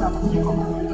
的空间和空。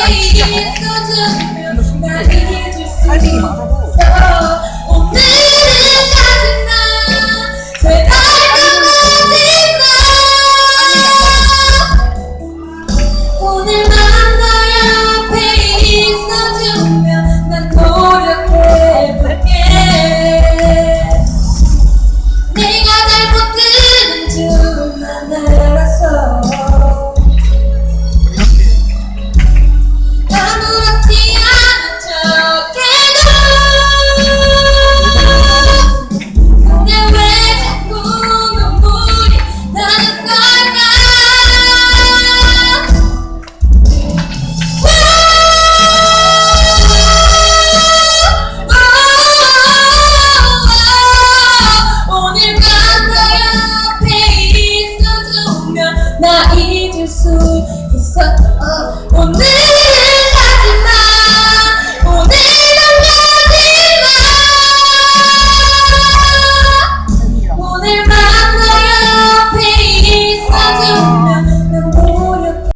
I 수 있어 어, 오늘은 가지마 오늘은 가지마. 오늘만 너 옆에 있어주면 난 노력해